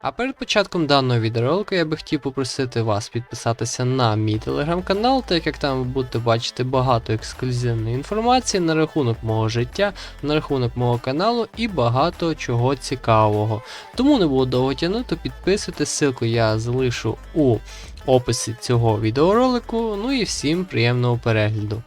А перед початком даного відеоролика я би хотів попросити вас підписатися на мій телеграм-канал, так як там ви будете бачити багато ексклюзивної інформації на рахунок мого життя, на рахунок мого каналу і багато чого цікавого. Тому не буду довго тягнути, підписуйтесь, ссылку я залишу у описі цього відеоролику. Ну і всім приємного перегляду.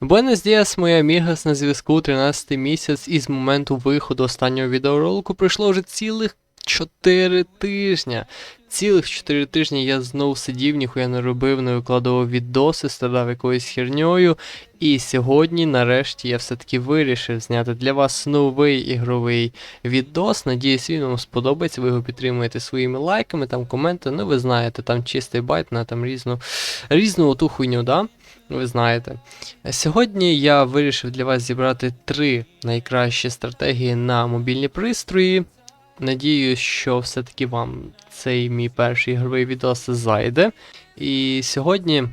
Buenos Dias, моя Мігас на зв'язку 13 місяць, і з моменту виходу останнього відеоролику пройшло вже цілих 4 тижня. Цілих 4 тижні я знов сидів, ніхуя не робив, не викладував відоси, страдав якоюсь херньою. І сьогодні, нарешті, я все-таки вирішив зняти для вас новий ігровий відос. Надіюсь, він вам сподобається. Ви його підтримуєте своїми лайками, там коментами. Ну, ви знаєте, там чистий байт на там різну, різну оту хуйню, да? Ви знаєте. Сьогодні я вирішив для вас зібрати три найкращі стратегії на мобільні пристрої. Надіюсь, що все-таки вам цей мій перший ігровий відос зайде. І сьогодні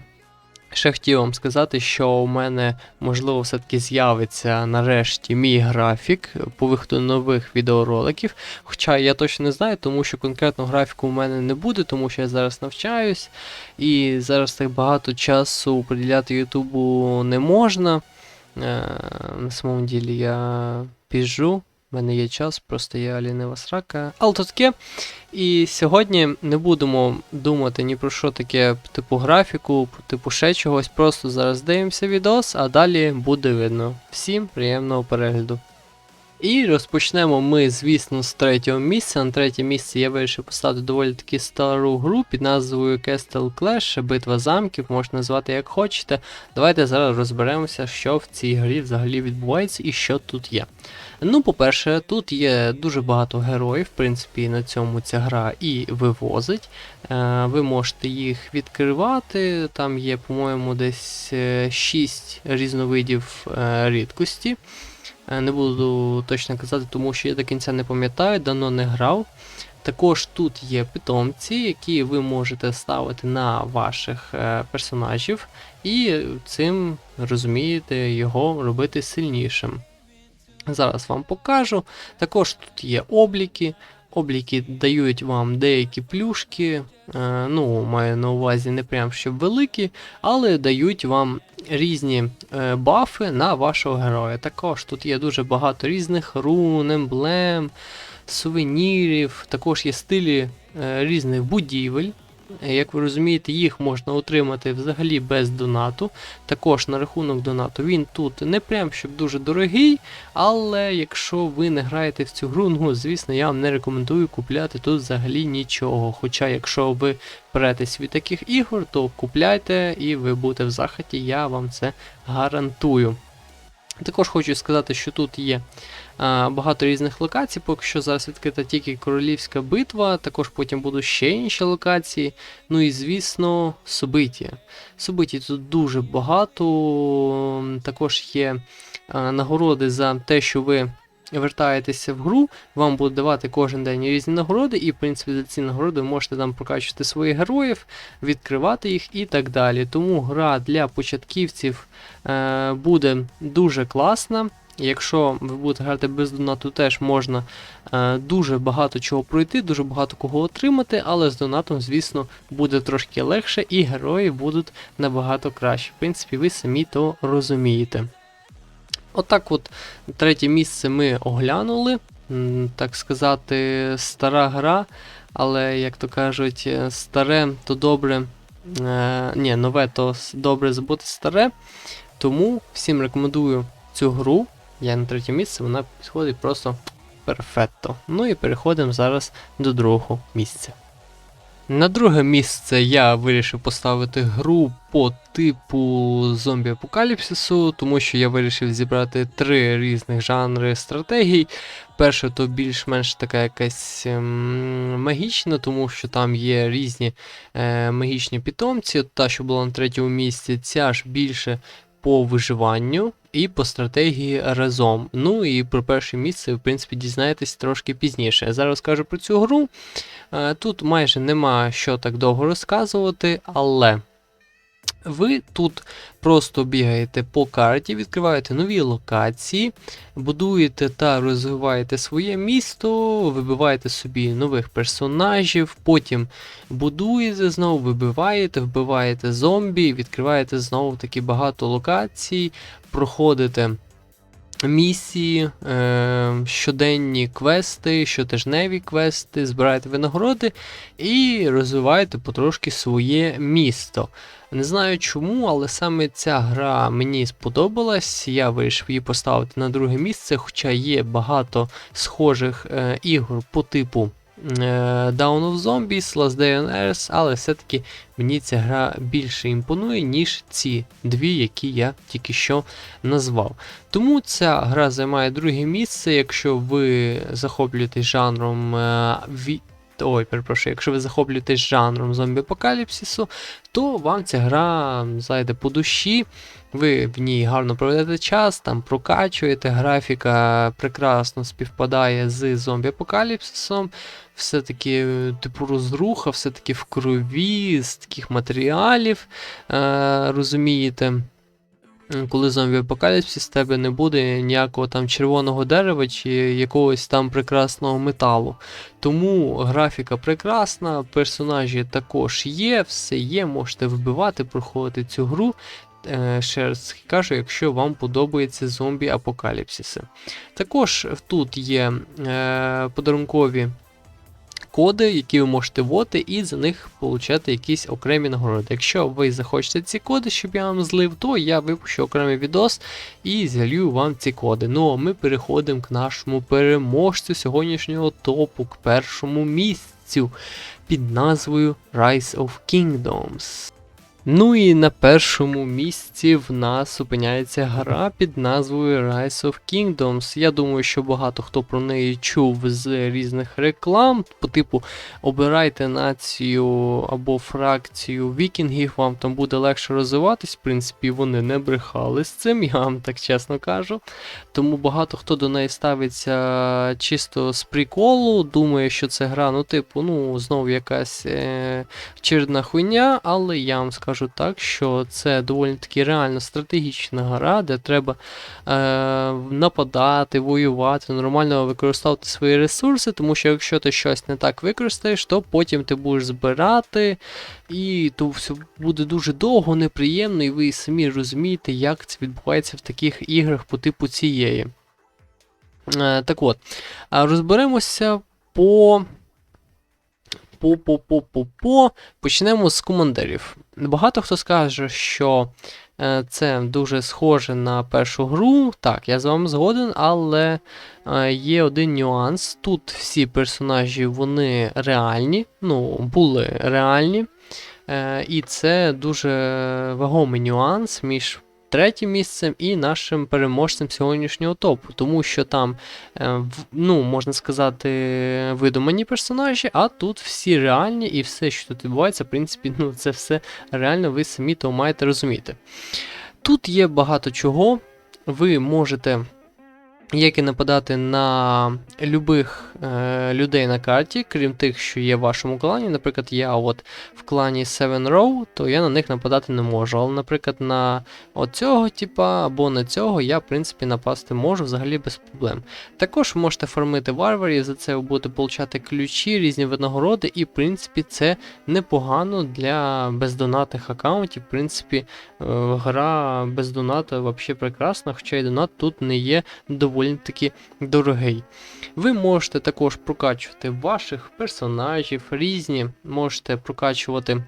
ще хотів вам сказати, що у мене можливо все-таки з'явиться нарешті мій графік по виходу нових відеороликів. Хоча я точно не знаю, тому що конкретно графіку у мене не буде, тому що я зараз навчаюсь, і зараз так багато часу приділяти Ютубу не можна. Е, на самом ділі я біжу. У мене є час, просто я лінива срака. Але то таке. І сьогодні не будемо думати ні про що таке, типу графіку, типу ще чогось. Просто зараз дивимося відос, а далі буде видно. Всім приємного перегляду. І розпочнемо ми, звісно, з третього місця. На третє місце я вирішив поставити доволі таки стару гру під назвою Castle Clash, битва замків, можна назвати як хочете. Давайте зараз розберемося, що в цій грі взагалі відбувається і що тут є. Ну, по-перше, тут є дуже багато героїв, в принципі, на цьому ця гра і вивозить. Е, ви можете їх відкривати. Там є, по-моєму, десь 6 різновидів е, рідкості. Е, Не буду точно казати, тому що я до кінця не пам'ятаю, давно не грав. Також тут є питомці, які ви можете ставити на ваших е, персонажів, і цим розумієте його робити сильнішим. Зараз вам покажу. Також тут є обліки. Обліки дають вам деякі плюшки. Е, ну, маю на увазі не прям щоб великі, але дають вам різні е, бафи на вашого героя. Також тут є дуже багато різних рун, емблем, сувенірів, також є стилі е, різних будівель. Як ви розумієте, їх можна отримати взагалі без донату. Також на рахунок донату він тут не прям щоб дуже дорогий, але якщо ви не граєте в цю гру, ну звісно, я вам не рекомендую купляти тут взагалі нічого. Хоча, якщо ви беретесь від таких ігор, то купляйте і ви будете в захваті, я вам це гарантую. Також хочу сказати, що тут є багато різних локацій. Поки що зараз відкрита тільки королівська битва, також потім будуть ще інші локації. Ну і звісно, Собиття. Собиття тут дуже багато. Також є нагороди за те, що ви вертаєтеся в гру, вам будуть давати кожен день різні нагороди, і в принципі за ці нагороди ви можете там прокачувати своїх героїв, відкривати їх і так далі. Тому гра для початківців е, буде дуже класна. Якщо ви будете грати без донату, теж можна е, дуже багато чого пройти, дуже багато кого отримати, але з донатом, звісно, буде трошки легше, і герої будуть набагато краще. В принципі, ви самі то розумієте. Отак от третє місце ми оглянули. Так сказати, стара гра, але, як то кажуть, е, старе то добре. Е, ні, нове то добре забути старе. Тому всім рекомендую цю гру. Я на третє місце, вона підходить просто перфетто. Ну і переходимо зараз до другого місця. На друге місце я вирішив поставити гру по типу зомбі-апокаліпсису, тому що я вирішив зібрати три різних жанри стратегій. Перше, то більш-менш така якась ем, магічна, тому що там є різні е, магічні питомці. Та, що була на третьому місці, ця ж більше по виживанню і по стратегії разом. Ну і про перше місце, в принципі, дізнаєтесь трошки пізніше. Я зараз кажу про цю гру. Е, Тут майже нема що так довго розказувати, але Ви тут просто бігаєте по карті, відкриваєте нові локації, будуєте та розвиваєте своє місто, вибиваєте собі нових персонажів, потім будуєте знову, вибиваєте, вбиваєте зомбі, відкриваєте знову таки багато локацій, проходите місії, е, щоденні квести, щотижневі квести, збираєте винагороди і розвиваєте потрошки своє місто. Не знаю чому, але саме ця гра мені сподобалась. Я вирішив її поставити на друге місце, хоча є багато схожих е, ігор по типу Down of Zombies, Last Day on Earth, але все-таки мені ця гра більше імпонує, ніж ці дві, які я тільки що назвав. Тому ця гра займає друге місце, якщо ви захоплюєтесь жанром е. Ой, перепрошую, якщо ви захоплюєтесь жанром зомбі-апокаліпсису, то вам ця гра зайде по душі. Ви в ній гарно проведете час, там прокачуєте, графіка прекрасно співпадає з зомбі-апокаліпсисом. Все-таки, типу, розруха, все-таки в крові, з таких матеріалів, е, розумієте. Коли зомбі апокаліпсис, з тебе не буде ніякого там червоного дерева чи якогось там прекрасного металу. Тому графіка прекрасна, персонажі також є, все є, можете вбивати, проходити цю гру. Е, Ще раз кажу, якщо вам подобається зомбі апокаліпсиси. Також тут є е, подарункові коди, які ви можете вводити, і за них отримати якісь окремі нагороди. Якщо ви захочете ці коди, щоб я вам злив, то я випущу окремий відос і зілью вам ці коди. Ну а ми переходимо к нашому переможцю сьогоднішнього топу, к першому місцю під назвою Rise of Kingdoms. Ну і на першому місці в нас опиняється гра під назвою Rise of Kingdoms. Я думаю, що багато хто про неї чув з різних реклам. По типу обирайте націю або фракцію вікінгів, вам там буде легше розвиватись. В принципі, вони не брехали з цим, я вам так чесно кажу. Тому багато хто до неї ставиться чисто з приколу, думає, що це гра, ну, типу, ну, знову якась е- чердна хуйня, але я вам скажу скажу так, що це доволі таки реально стратегічна гра, де треба е, нападати, воювати, нормально використовувати свої ресурси, тому що якщо ти щось не так використаєш, то потім ти будеш збирати, і то все буде дуже довго, неприємно, і ви самі розумієте, як це відбувається в таких іграх по типу цієї. Е, так от, розберемося по по-по-по-по-по. Почнемо з командирів. Багато хто скаже, що е, це дуже схоже на першу гру. Так, я з вами згоден, але е, є один нюанс. Тут всі персонажі вони реальні, ну, були реальні. Е, і це дуже вагомий нюанс між третім місцем і нашим переможцем сьогоднішнього топу, тому що там, е, ну, можна сказати, видумані персонажі, а тут всі реальні і все, що тут відбувається, в принципі, ну, це все реально ви самі то маєте розуміти. Тут є багато чого. Ви можете як і нападати на любих е, людей на карті, крім тих, що є в вашому клані. Наприклад, я от в клані Seven Row, то я на них нападати не можу. Але, наприклад, на оцього типа або на цього я, в принципі, напасти можу взагалі без проблем. Також ви можете фармити варварів, за це ви будете получати ключі, різні винагороди, і, в принципі, це непогано для бездонатних аккаунтів. В принципі, е, гра без доната взагалі прекрасна, хоча і донат тут не є доволі доволі таки дорогий. Ви можете також прокачувати ваших персонажів, різні, можете прокачувати.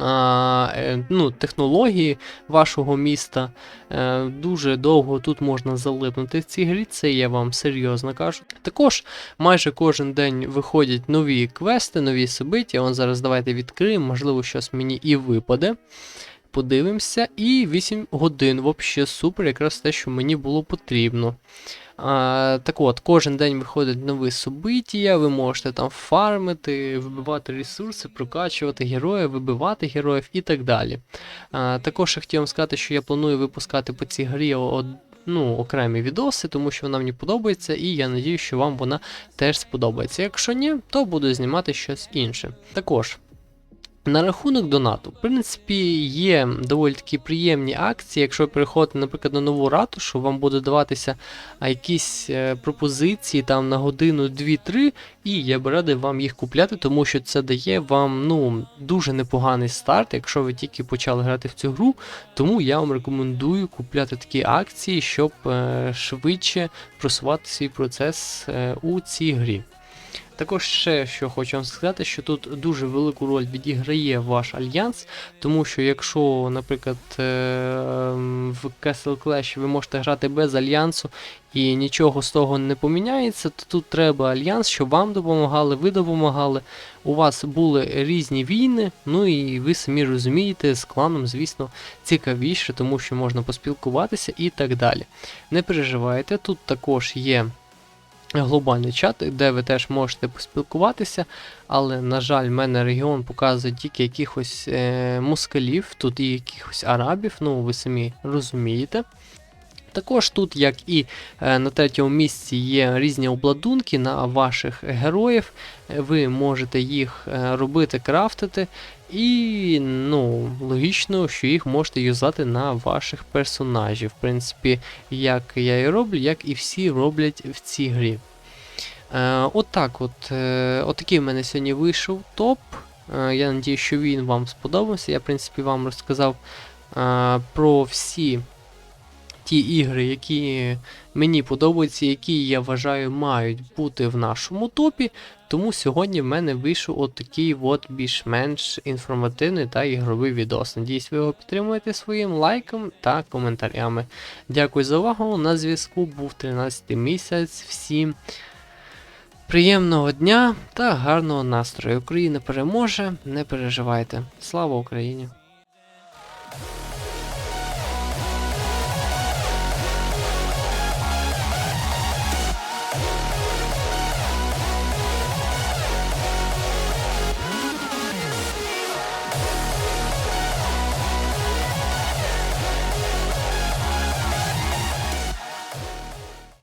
А, е, ну, Технології вашого міста. Е, дуже довго тут можна залипнути в цій грі, це я вам серйозно кажу. Також майже кожен день виходять нові квести, нові собиття. Вон зараз давайте відкриємо, можливо, щось мені і випаде подивимося. І 8 годин взагалі супер, якраз те, що мені було потрібно. А, Так от, кожен день виходить нові собиття, ви можете там фармити, вибивати ресурси, прокачувати героїв, вибивати героїв і так далі. А, Також я хотів вам сказати, що я планую випускати по цій грі од, ну, окремі відоси, тому що вона мені подобається, і я надію, що вам вона теж сподобається. Якщо ні, то буду знімати щось інше. Також. На рахунок донату, в принципі, є доволі такі приємні акції. Якщо ви переходите, наприклад, на нову ратушу, вам буде даватися якісь е, пропозиції там на годину 2-3, і я б радий вам їх купляти, тому що це дає вам ну, дуже непоганий старт, якщо ви тільки почали грати в цю гру. Тому я вам рекомендую купляти такі акції, щоб е, швидше просувати свій процес е, у цій грі. Також ще що хочу вам сказати, що тут дуже велику роль відіграє ваш альянс, тому що якщо, наприклад, е, в Castle Clash ви можете грати без альянсу і нічого з того не поміняється, то тут треба альянс, щоб вам допомагали, ви допомагали. У вас були різні війни, ну і ви самі розумієте, з кланом, звісно, цікавіше, тому що можна поспілкуватися і так далі. Не переживайте, тут також є глобальний чат, де ви теж можете поспілкуватися, але, на жаль, в мене регіон показує тільки якихось е, москалів, тут і якихось арабів, ну ви самі розумієте. Також тут, як і е, на третьому місці, є різні обладунки на ваших героїв. Ви можете їх е, робити, крафтити, і ну, логічно, що їх можете юзати на ваших персонажів. В принципі, як я і роблю, як і всі роблять в цій грі. Е, от от, е, отакий в мене сьогодні вийшов топ. Е, я надію, що він вам сподобався. Я, в принципі, вам розказав е, про всі ті ігри, які мені подобаються, які я вважаю мають бути в нашому топі. Тому сьогодні в мене вийшов от такий от більш-менш інформативний та ігровий відос. Надіюсь, ви його підтримуєте своїм лайком та коментарями. Дякую за увагу. На зв'язку був 13 місяць. Всім приємного дня та гарного настрою. Україна переможе, не переживайте. Слава Україні!